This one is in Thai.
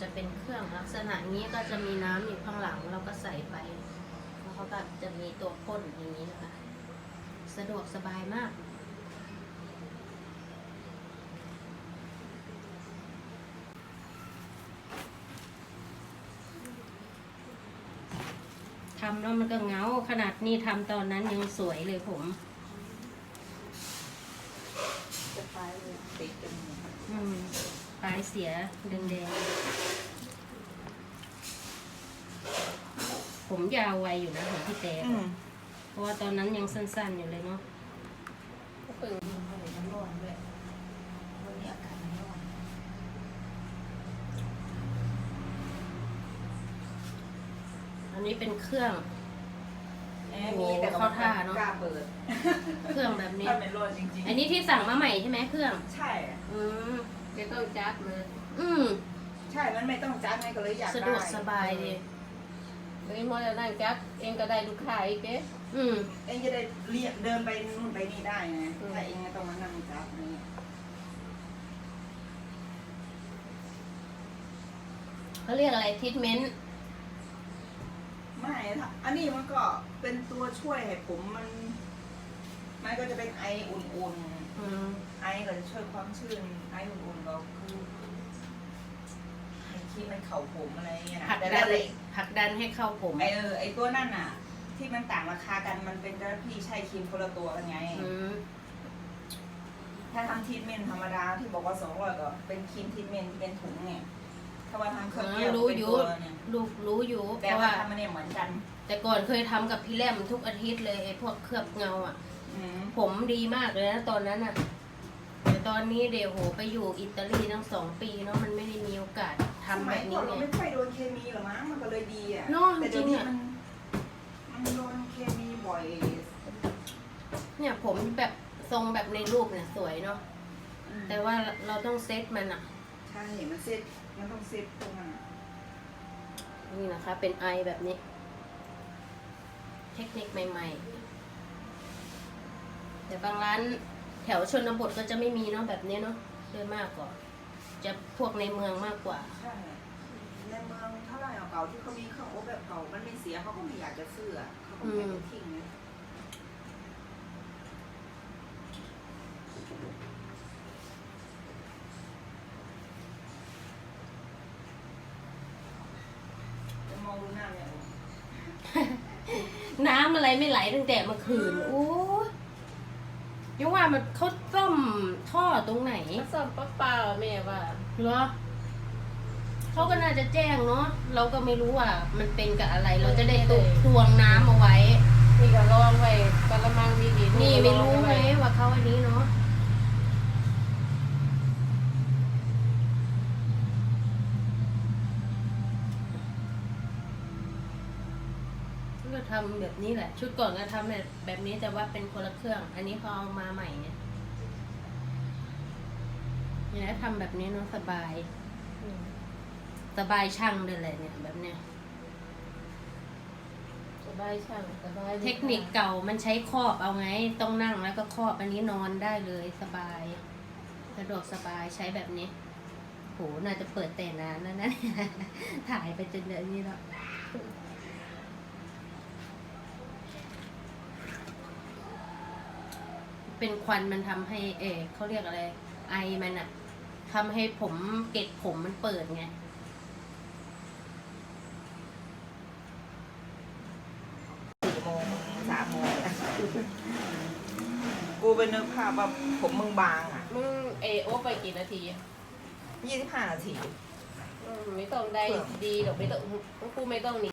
จะเป็นเครื่องลักษณะนี้ก็จะมีน้ำอยู่ข้างหลังเราก็ใส่ไป แล้วเขาก็จะมีตัวพ่นอย่างนี้นะคะ สะดวกสบายมากทำแล้วมันก็เหงาขนาดนี้ทำตอนนั้นยังสวยเลยผมจะไปเลยติดกันหมดอืม ปลายเสียแดงๆ ผมยาวไวอยู่นะของพี่แต่อืมเพราะว่าตอนนั้นยังสั้นๆอยู่เลยเนาะก็เปิดยิงไปเลยน้ำร้อนด้วยวันนี้อากาศมันร้อนอันนี้เป็นเครื่องแอร์มีแต่เข้าท่าเนอะ กล้าเปิดเครื่องแบบนี้ ถ้าเป็นร้อนจริงๆอันนี้ที่สั่งมาใหม่ใช่ไหมเครื่อง ใช่อะอืม จะต้องจัดเลยอืมใช่ มันไม่ต้องจัดไงก็เลยอยากสะดวกสบายดีเลยมอจะนั่งจัดเองก็ได้ลูกค้าอีกเด้อืม เองจะได้เรียกเดินไปนู่นไปนี่ได้ไงอืมถ้าเองไม่ต้องมานั่งจัดนี่เขาเรียกอะไรทิทเมนต์ไม่ถ้าอันนี้มันก็เป็นตัวช่วยให้ผมมัน มันก็จะเป็นไออุ่นๆอืมไอก็จะ ช่วยความชื้นไออุ่นๆก็คือให้ขี้มันเข่าผมอะไรอย่างเงี้ยนะผลักแต่ดัได้นเลยผลักดันให้เข้าผมไอเออไอตัวนั่นน่ะ ที่มันต่างราคากันมันเป็นแต่พี่ใช้ครีมคนละตัวกันไง อืมถ้าทำทรีทเมนต์ธรรมดาที่บอกว่าสองร้อยก็เป็นครีมทรีทเมนต์ที่เป็นถุงเนี่ยถ้าว่าทำเครื่องแก้วรู้เป็นอยู่ตัวเนี่ยรู้รู้อยู่แต่เพราะว่าว่าทำมันเนี่ยเหมือนกันแต่ก่อนเคยทำกับพี่แรมทุกอาทิตย์เลยไอ้พวกเคลือบเงาอะ อืมผมดีมากเลยนะตอนนั้นอะแต่ตอนนี้เดี๋ยวโหไปอยู่อิตาลีตั้งสองปีเนาะมันไม่ได้มีโอกาสทำสแบมัยบก่นี้อนเราไงไม่ค่อยโดนเคมีหรอมั้งมันก็เลยดีอะเนอะแต่เดี๋ยวจรินี้งอะ มันมันโดนเคมีบ่อยเนี่ยผมแบบทรงแบบในรูปเนี่ยสวยเนาะแต่ว่าเราต้องเซตมันอะใช่มันเซ็ตมันต้องเซ็ตตรงนั้นอะนี่นะคะ เป็นไอแบบนี้ เทคนิคใหม่ ๆ แต่บางร้าน แถวชนบทก็จะไม่มีเนาะแบบนี้เนาะโดยมากกว่าจะพวกในเมืองมากกว่า ใช่ในเมืองเท่าไหร่เอาเก่าที่เขามีเครื่องอบแบบเก่ามันไม่เสียเขาก็ไม่อยากจะซื้ออะเขาก็ไม่อยากจะทิ้งนะจะมองดูหน้าเนี่ยน้ำอะไรไม่ไหลตั้งแต่เมื่อคืนโอ้ย ยังว่ามันเขาต้มท่อตรงไหนมาซ่อมปะเปล่าแม่ว่า เหรอเขาก็น่าจะแจ้งเนาะเราก็ไม่รู้ว่ามันเป็นกับอะไร เราจะได้ตุกตวงน้ำเอาไว้ นี่ก็ลองไว้กะละมังดีๆนี่ไม่รู้ไหมลองว้ว่าเขาอันนี้เนาะ ก็ทำแบบนี้แหละ ชุดก่อนก็ทำแบบแบบนี้แต่ว่าเป็นคนละเครื่อง อันนี้เขาเอามาใหม่เนี่ยเนี่ยทำแบบนี้เนาะสบายอืมสบายช่างเลยแหละเนี่ย แบบเนี้ยสบายช่างสบายเทคนิคเก่ามันใช้ครอบเอาไง ต้องนั่งแล้วก็ครอบอันนี้นอนได้เลยสบายสะดวกสบายใช้แบบนี้โหน่าจะเปิดแต่นานแล้วนะ ถ่ายไปจนเดี๋ยวนี้แล้ว เป็นควันมันทำให้เออเขาเรียกอะไร ไอมันอะทำให้ผมเกล็ดผมมันเปิดไงสี่โมงสามโมงอะกูเป็นนึกภาพว่าผมมึงบางอะมึงเอโอไปกี่นาทียี่สิบห้านาที อืมไม่ต้องได้เผื่อดีหรอกไม่ต้องกูไม่ต้องหนี